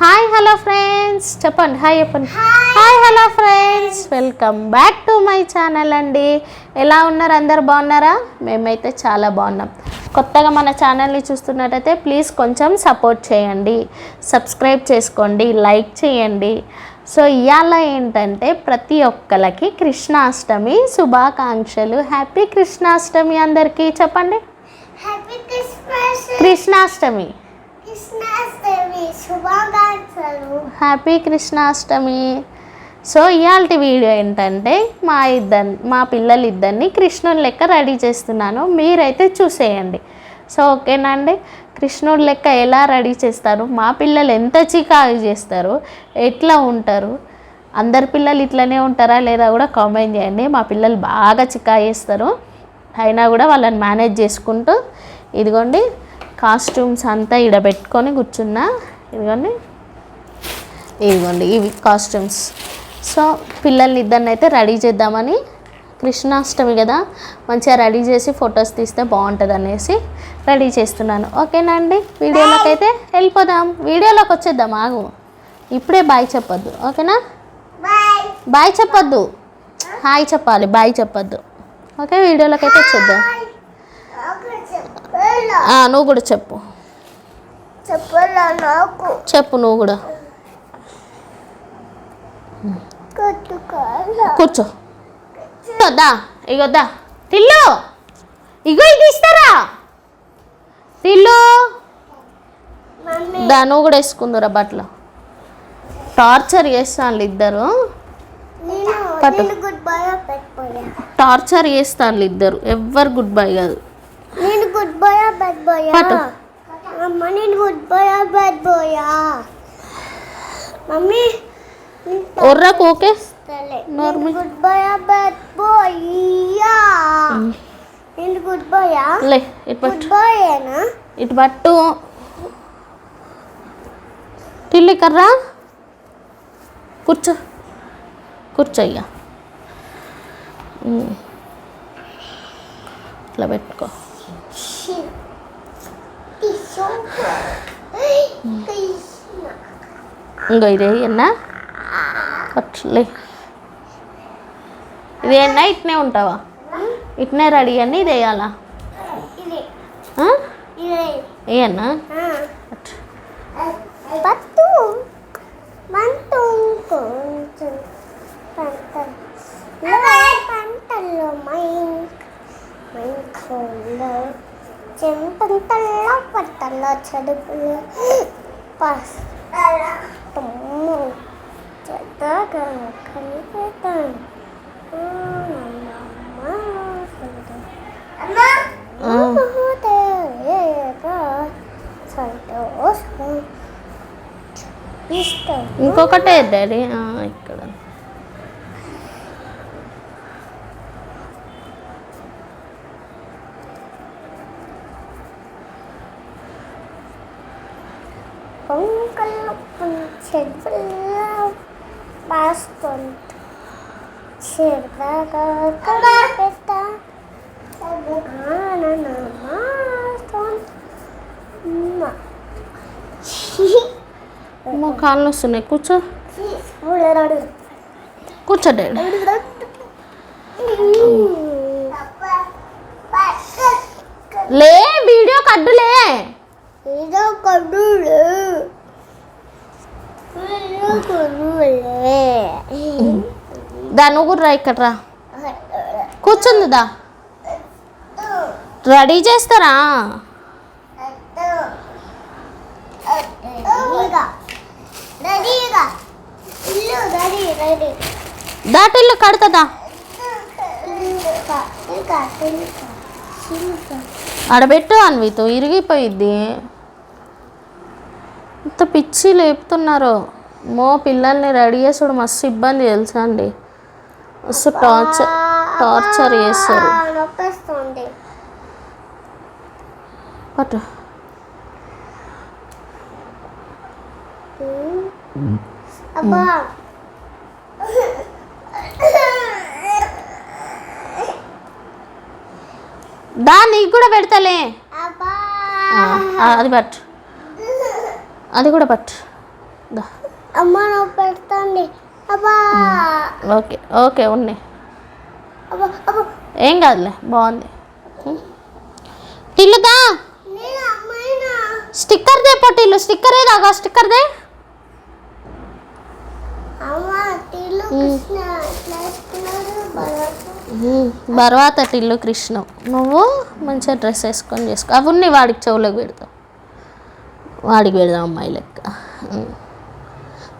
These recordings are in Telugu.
హాయ్ హలో ఫ్రెండ్స్ చెప్పండి. హాయ్ చెప్పండి. Hi hello friends welcome back to my channel అండి. ఎలా ఉన్నారు? అందరు బాగున్నారా? మేమైతే చాలా బాగున్నాం. కొత్తగా మన ఛానల్ని చూస్తున్నట్టయితే ప్లీజ్ కొంచెం సపోర్ట్ చేయండి. సబ్స్క్రైబ్ చేసుకోండి. లైక్ చేయండి. సో ఇవాళ ఏంటంటే ప్రతి ఒక్కరికి కృష్ణాష్టమి శుభాకాంక్షలు. హ్యాపీ కృష్ణాష్టమి అందరికీ చెప్పండి. కృష్ణాష్టమి. హ్యాపీ కృష్ణాష్టమి. సో ఇవాళ వీడియో ఏంటంటే మా ఇద్దరు మా పిల్లలు ఇద్దరిని కృష్ణుడి లెక్క రెడీ చేస్తున్నాను. మీరైతే చూసేయండి. సో ఓకేనా అండి? కృష్ణుడి లెక్క ఎలా రెడీ చేస్తారు? మా పిల్లలు ఎంత చికాకు చేస్తారు? ఎట్లా ఉంటారు? అందరి పిల్లలు ఇట్లనే ఉంటారా? లేదా కూడా కామెంట్ చేయండి. మా పిల్లలు బాగా చికా చేస్తారు. అయినా కూడా వాళ్ళని మేనేజ్ చేసుకుంటూ ఇదిగోండి కాస్ట్యూమ్స్ అంతా ఇడ పెట్టుకొని కూర్చున్నా. ఇదిగోండి. ఇదిగోండి ఇవి కాస్ట్యూమ్స్. సో పిల్లల్ని ఇద్దరిని అయితే రెడీ చేద్దామని కృష్ణాష్టమి కదా మంచిగా రెడీ చేసి ఫొటోస్ తీస్తే బాగుంటుంది అనేసి రెడీ చేస్తున్నాను. ఓకేనా అండి? వీడియోలోకి అయితే వెళ్ళిపోదాం. వీడియోలోకి వచ్చేద్దాం ఆగు. ఇప్పుడే బాయ్ చెప్పొద్దు. ఓకేనా? బాయ్. చెప్పొద్దు. హాయ్ చెప్పాలి బాయ్ చెప్పొద్దు. ఓకే వీడియోలోకి అయితే వచ్చేద్దాం. నువ్వు కూడా చెప్పు. చెప్పు నువ్వు కూడా. కూర్చో. దా ఇగో దా. తిల్లు! ఇగో ఇది ఇస్తారా? తిల్లు! దా నువ్వు కూడా వేసుకుందురా బట్టలు. టార్చర్ చేస్తాను ఇద్దరు. పట్టు. టార్చర్ చేస్తాను ఇద్దరు. ఎవ్వరు గుడ్ బై కాదు. Boy bad boy. అమ్మ నేను గుడ్ బాయ్ బ్యాడ్ బాయా మమ్మీ ఒర్రకు ఓకే నేను గుడ్ బాయ్ బ్యాడ్ బాయ్యా నేను గుడ్ బాయా లే ఇటు పట్టు బాయేనా ఇటు పట్టు టిల్లి కర్రా కూర్చో కూర్చో ఇక ఉమ్. ఇట్లా పెట్టుకో ఇంకో ఇదే అన్నా? అట్లే ఇది అన్నా ఇట్నే ఉంటావా? ఇట్నే రెడీ అని ఇది వేయాలా? ఇది ఆ? ఇది ఏ అన్నా అట్. పట్టు మంటు కొంచెం పంటలు పంటల్లో మైంక్ మైంకోలో చెంపంతల్లో పట్టల్లో చదువులు పమ్ము చెత్తగా కలిపేతాను ఆ. ఇష్టం ఇంకొకటే డాడీ ఆ, ఇక్కడ చెడులా పాసుకుంటూ చిరగా కలిపెట్ట అమ్మో కాళ్ళు వస్తున్నాయి. కూర్చో. కూర్చో డాడీ. లే వీడియో కడ్డులే. ఏదో కడులే దా నువ్వు రా ఇక్కడ రా. కూర్చుంది దా. రెడీ చేస్తారా? దాటిల్లు కడతదా ఆడబెట్టు అన్వితో ఇరిగిపోయిద్ది. ఇంత పిచ్చి లేపుతున్నారు. మో పిల్లల్ని రెడీ చేసుడు మస్తు ఇబ్బంది తెలుసా అండి. మస్తు టార్చర్ టార్చర్ చేస్తారు పట్టు. అబ్బా. దా నీకు కూడా పెడతలే. అది పట్టు. అది కూడా పట్టు. అమ్మ అబ్బా. ఓకే ఓకే ఉన్నాయి. ఏం కాదులే బాగుంది. టిల్లుదా స్టిక్కర్ దే పొట్టిల్లు స్టిక్కర్ ఏదాగా స్టిక్కర్ దే. తర్వాత టిల్లు కృష్ణ. నువ్వు మంచిగా డ్రెస్ వేసుకొని చేసుకో. అవి ఉన్నాయి వాడికి చెవులకు పెడతాం. వాడికి పెడదాం అమ్మాయి లెక్క. ఉమ్.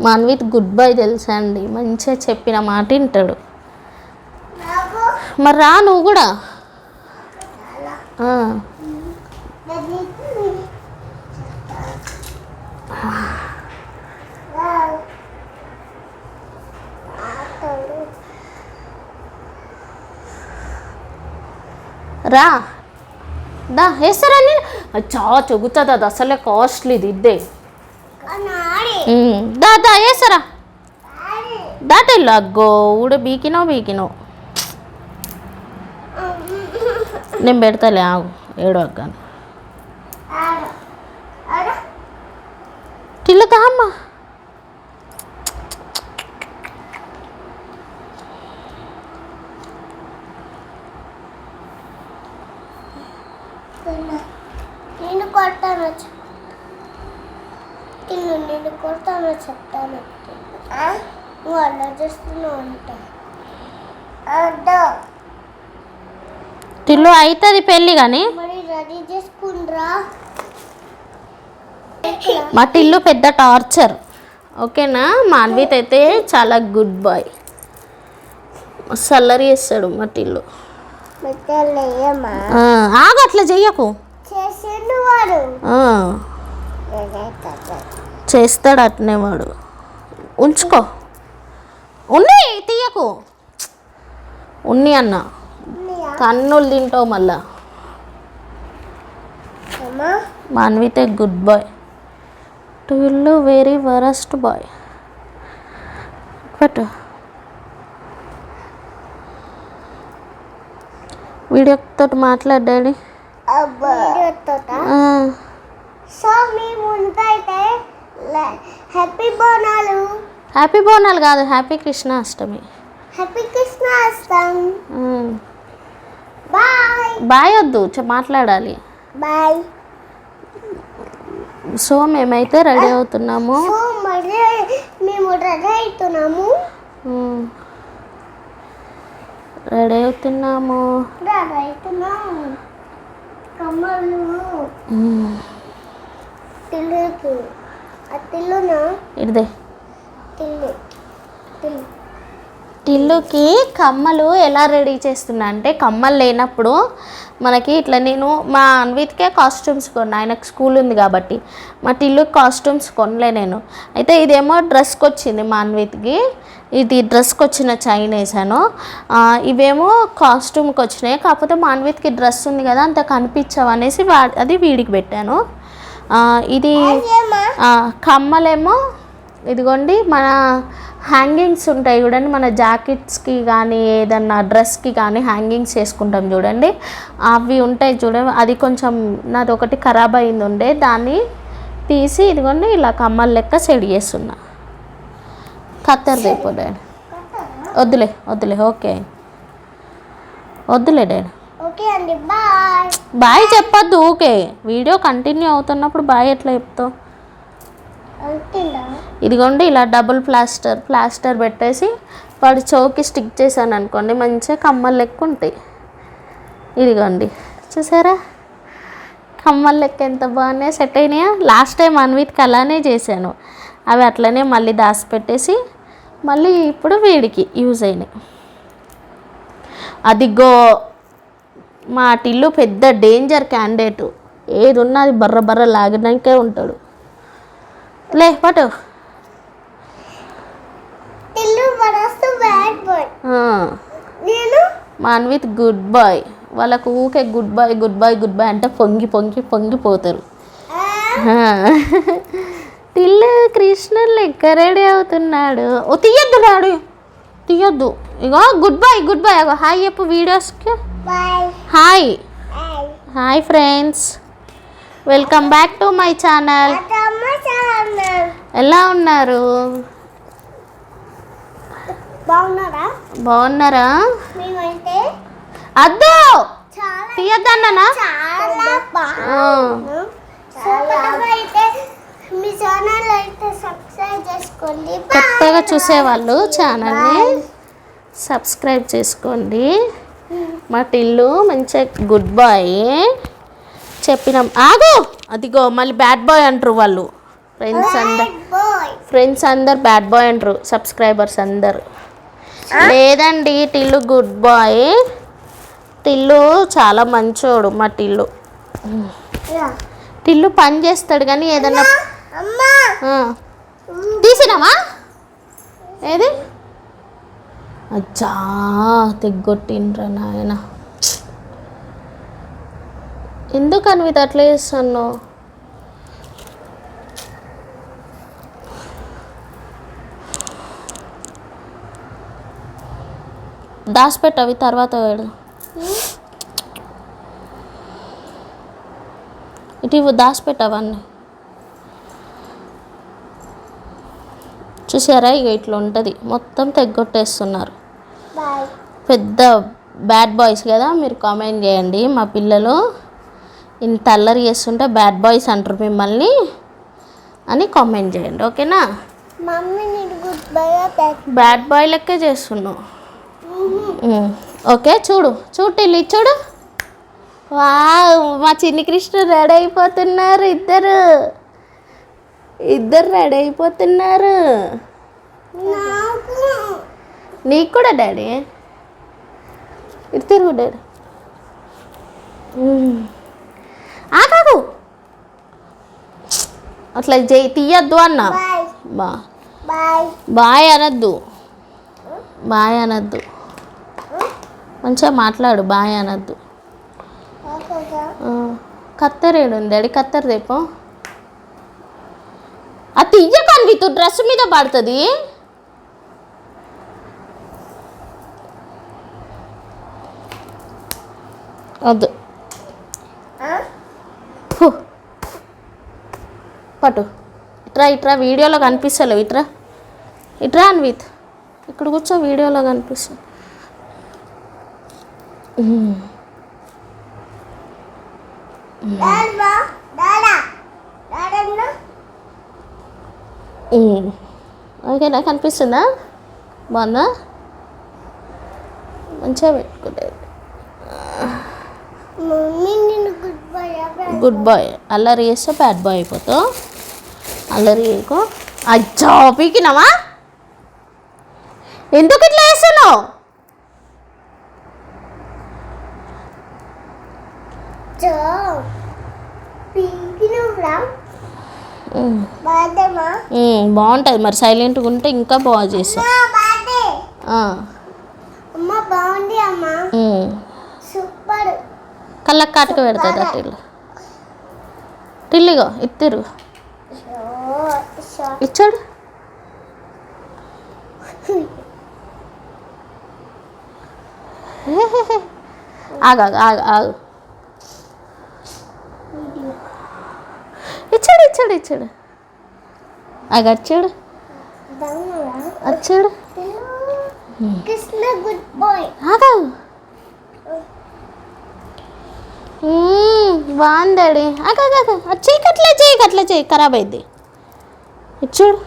మాన్విత్ గుడ్ బై తెలుసా అండి? మంచిగా చెప్పిన మాట వింటాడు. మరి రా నువ్వు కూడా. రా. దా వేస్తారా నేను అది చాలా చెగుతుంది అది అసలే కాస్ట్లీది ఇద్దే. దా దా వేస్తారా దాటెళ్ళు అగ్గో ఊడ బీకినో బీకినో. నేను పెడతాలే ఆగు ఏడో అగ్గాను. టిల్లుతా అమ్మా నువ్వు అలా అడ్డా టిల్లు అవుతుంది పెళ్ళి కానీ మరి రెడీ చేసుకుండ్రా. మా టిల్లు పెద్ద టార్చర్. ఓకేనా? మాన్విత్ అయితే చాలా గుడ్ బాయ్. సల్లరి చేస్తాడు మా టిల్లు. ఆగు అట్లా చెయ్యకు. చేస్తాడు అట్నే వాడు. ఉంచుకో. ఉన్ని తీయకు. ఉన్ని అన్న. కన్నులు తింటావు మళ్ళా. మాన్వితే good boy. Tillu very worst boy. పెట్టు. వీడియోతో మాట్లాడాడు అబ్బా. సో మీ ముందైతే హ్యాపీ బోనాలు. హ్యాపీ బోనాలు కాదు హ్యాపీ కృష్ణ అష్టమి హ్యాపీ కృష్ణాష్టం ఉమ్. బాయ్ బాయ్ వద్దు మాట్లాడాలి. బాయ్ సో మేమైతే రెడీ అవుతున్నాము. మేము రెడీ అవుతున్నాము. రెడీ అవుతున్నాము. రెడీ అవుతున్నాము. తిల్లునా? ఇదే టిల్లుకి కమ్మలు ఎలా రెడీ చేస్తున్నా అంటే కమ్మలు లేనప్పుడు మనకి ఇట్లా నేను మా అన్విత్కే కాస్ట్యూమ్స్ కొన్నా. ఆయనకు స్కూల్ ఉంది కాబట్టి మా టిల్లుకి కాస్ట్యూమ్స్ కొనలే నేను. అయితే ఇదేమో డ్రెస్కి వచ్చింది మా అన్విత్కి. ఇది డ్రెస్కి వచ్చిన చైన్ వేసాను ఇవేమో కాస్ట్యూమ్కి వచ్చినాయి. కాకపోతే మా అన్విత్కి డ్రెస్ ఉంది కదా అంత కనిపించవు అనేసి వా అది వీడికి పెట్టాను. ఇది కమ్మలేమో ఇదిగోండి మన హ్యాంగింగ్స్ ఉంటాయి చూడండి మన జాకెట్స్కి కానీ ఏదన్నా డ్రెస్కి కానీ హ్యాంగింగ్స్ చేసుకుంటాం చూడండి. అవి ఉంటాయి చూడండి అది కొంచెం నాది ఒకటి ఖరాబ్ అయింది ఉండే దాన్ని తీసి ఇదిగోండి ఇలా కమ్మల లెక్క సెట్ చేస్తున్నా. కత్తర్ రేపు డాడీ వద్దులే వద్దులే ఓకే. వద్దులే డాడీ. బాయ్. చెప్పొద్దు ఓకే వీడియో కంటిన్యూ అవుతున్నప్పుడు బాయ్ ఎట్లా చెప్తావు? ఇదిగోండి ఇలా డబుల్ ప్లాస్టర్ ప్లాస్టర్ పెట్టేసి వాడి చౌకి స్టిక్ చేశాను అనుకోండి మంచిగా కమ్మలు లెక్క ఉంటాయి. ఇదిగోండి చూసారా? కమ్మల లెక్క ఎంత బాగున్నాయి సెట్ అయినాయా? లాస్ట్ టైం అన్విత్కి అలానే చేశాను. అవి అట్లనే మళ్ళీ దాచిపెట్టేసి మళ్ళీ ఇప్పుడు వీడికి యూజ్ అయినాయి. అదిగో మా టిల్లు పెద్ద డేంజర్ క్యాండిడేట్ ఏది ఉన్నా అది బర్ర బర్ర లాగడానికే ఉంటాడు. లే పటు నేను? Manvith good boy. వాళ్ళకు okay good boy good boy good boy అంటే పొంగి పొంగి పొంగిపోతారు. టిల్లు కృష్ణుడు లెక్క రెడీ అవుతున్నాడు. ఓ తీయొద్దు రాడు. తీయొద్దు. ఇగో గుడ్ బాయ్ గుడ్ బాయ్. అగో హాయ్ చెప్పు వీడియోస్కి. Hi. Hi. Friends. Welcome back to my channel. ఎలా ఉన్నారు? బాగున్నారా? బాగున్నారా? మేమైతే అద్దు! చాలా తీయద్దన్నానా. బాగున్నాం. మీ ఛానల్ అయితే సబ్స్క్రైబ్ చేసుకోండి. కొత్తగా చూసేవాళ్ళు ఛానల్ని సబ్స్క్రైబ్ చేసుకోండి. మా టిల్లు మంచిగా గుడ్ బాయ్. చెప్పినాం. ఆగు! అదిగో మళ్ళీ బ్యాడ్ బాయ్ అంటారు వాళ్ళు. ఫ్రెండ్స్ అందరు. ఫ్రెండ్స్ అందరు బ్యాడ్ బాయ్ అంటారు. సబ్స్క్రైబర్స్ అందరు. లేదండి టిల్లు గుడ్ బాయ్. టిల్లు చాలా మంచోడు మా టిల్లు. టిల్లు పని చేస్తాడు కానీ ఏదన్నా. తీసినావా? ఏది? అచ్చా తెగ్గొట్టిండ్రా నాయన. ఎందుకు అన్విత అట్లా చేస్తాను దాచిపెట్టు అవి తర్వాత వేడు ఇటు ఇవ్వు దాచిపెట్టు అవన్నీ చూసారా? ఇక ఇట్లా ఉంటుంది. మొత్తం తెగ్గొట్టేస్తున్నారు. పెద్ద బ్యాడ్ బాయ్స్ కదా మీరు కామెంట్ చేయండి. మా పిల్లలు ఇంత అల్లరి చేస్తుంటే బ్యాడ్ బాయ్స్ అంటారు మిమ్మల్ని అని కామెంట్ చేయండి ఓకేనా? మమ్మీ గుడ్ బ్యాడ్ బాయ్ లెక్కే చేస్తున్నావు. ఓకే చూడు చూడు టిల్లి చూడు. వా మా చిన్ని కృష్ణ రెడీ అయిపోతున్నారు ఇద్దరు. ఇద్దరు రెడీ అయిపోతున్నారు. నాకు కూడా డాడీ? తిరుగు డాడీ. ఆగాగు అట్లా చేయి తీయద్దు అన్న. బా. బాయ్ అనద్దు. బాయ్ అనద్దు. మంచిగా మాట్లాడు బాయ్ అనద్దు. కత్తరేడు ఆ, కత్తెర ఏడుంది డాడీ కత్తెర రేపు ఆ తీయ కనిపితు డ్రెస్ మీద పడుతుంది. వద్దు. పటు ఇట్రా ఇట్రా వీడియోలో కనిపిస్తలేవు ఇట్రా. ఇట్రా అన్విత్. ఇక్కడ కూర్చో వీడియోలో కనిపిస్తుంది. ఓకేనా కనిపిస్తుందా బాగుందా? మంచిగా పెట్టుకుంటే. గుడ్ గుడ్ బాయ్ అల్లరి చేస్తే బ్యాడ్ బాయ్ అయిపోతావు. అల్లరి చేయకు. అచ్చా పీకినావా ఎందుకు ఇట్లా వేస్తున్నావు బాగుంటుంది మరి సైలెంట్గా ఉంటే ఇంకా బాగా చేస్తావు. అమ్మా కళ్ళకి కాటుక పెడుతుంది అట్లా టిల్లిగో ఇద్దరు ఇచ్చాడు. ఆగు ఆగు ఆగు ఆగు. ఇచ్చాడు ఇచ్చాడు ఇచ్చాడు. ఆగు. వచ్చాడు వచ్చాడు కృష్ణ గుడ్ బాయ్ బాగుందాడి అది అట్లా అట్లా చేయి. ఖరాబ్ అయింది. ఇచ్చాడు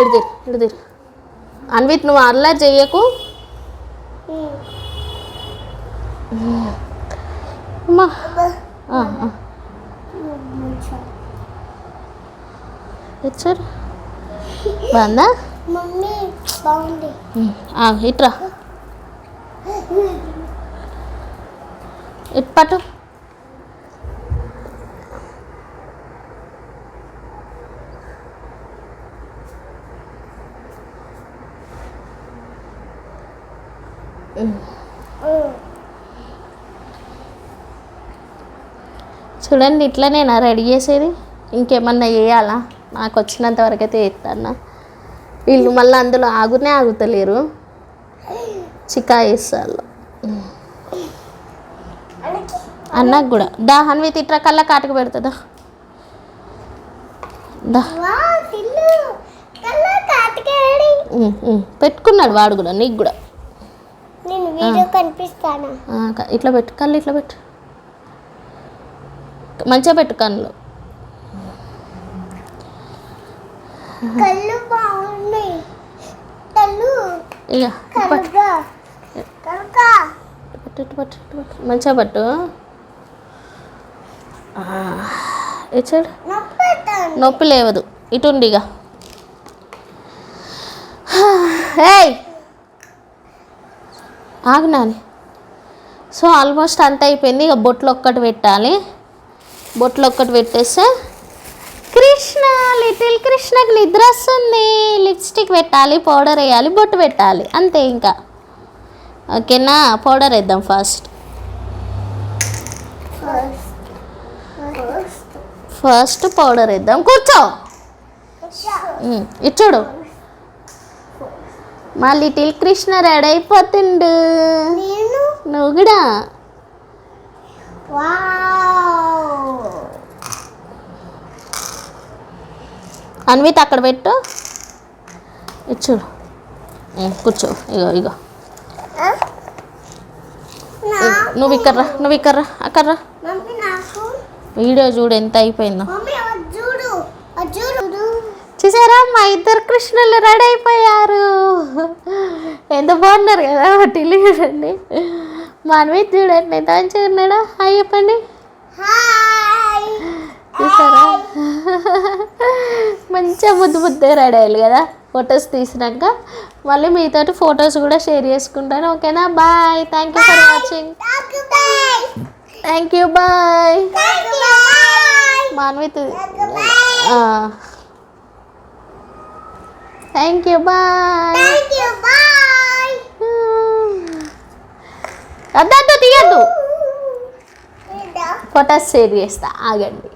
ఇడిదిరు ఇడిదిరు అన్విత్ నువ్వు అల్లరి చెయ్యకు. అమ్మా. ఇచ్చారు బాగుందా? ఇట్రా. ఇటు పట్టు. చూడండి ఇట్లనేనా రెడీ చేసేది. ఇంకేమన్నా చేయాలా? నాకు వచ్చినంత వరకు అయితే చేస్తాను వీళ్ళు మళ్ళీ అందులో ఆగునే ఆగుతలేరు. చికా వేస్తారు అన్నకు కూడా. దా హన్విత్ ఇట్రా కల్లా కాటుకు పెడుతుందా? దా. పెట్టుకున్నాడు వాడు కూడా నీకు కూడా. ఇట్లా పెట్టు కళ్ళు ఇట్లా పెట్టు. మంచిగా పెట్టు కళ్ళు కళ్ళు బాగున్నాయి. కళ్ళు ఇక పట్టు. పట్టు పట్టు పట్టు. మంచిగా పట్టు. నొప్పి లేవదు. ఇటు ఉండి ఇక ఏయ్! ఆగు నాని. సో ఆల్మోస్ట్ అంత అయిపోయింది. ఇక బొట్లు ఒక్కటి పెట్టాలి. బొట్లు ఒక్కటి పెట్టేస్తే కృష్ణ లిటిల్ కృష్ణకి నిద్ర వస్తుంది లిప్స్టిక్ పెట్టాలి పౌడర్ వేయాలి బొట్టు పెట్టాలి. అంతే ఇంకా. ఓకేనా? పౌడర్ వేద్దాం ఫస్ట్. ఫస్ట్ పౌడర్ వేద్దాం. కూర్చో. ఇచ్చుడు మా లిటిల్ కృష్ణ రెడీ అయిపోతుండు. నువ్వు కూడా? అన్విత్ అక్కడ పెట్టు. ఉమ్, కూర్చో. ఇగో ఇగో. నువ్వు ఇక్కడ రా నువ్వు ఇక్కడ రా అక్కడ రా. మమ్మీ నాకు. వీడియో చూడు ఎంత అయిపోయిందో. చూడు. చూడు. చూసారా? మా ఇద్దరు కృష్ణులు రెడీ అయిపోయారు. ఎంత బాగున్నారు కదా చూడండి మా అన్విత్ చూడండి ఎంత మంచిగా ఉన్నాడా హాయ్ చెప్పండి. చూసారా? మంచిగా ముద్దు ముద్దే రెడీ అయ్యాలి కదా ఫొటోస్ తీసినాక. మళ్ళీ మీతోటి ఫొటోస్ కూడా షేర్ చేసుకుంటాను ఓకేనా? Bye. Thank you for watching thank you bye Manvith thank you bye thank you bye అద్దు తీయద్దు. ఫొటోస్ షేర్ చేస్తా. ఆగండి.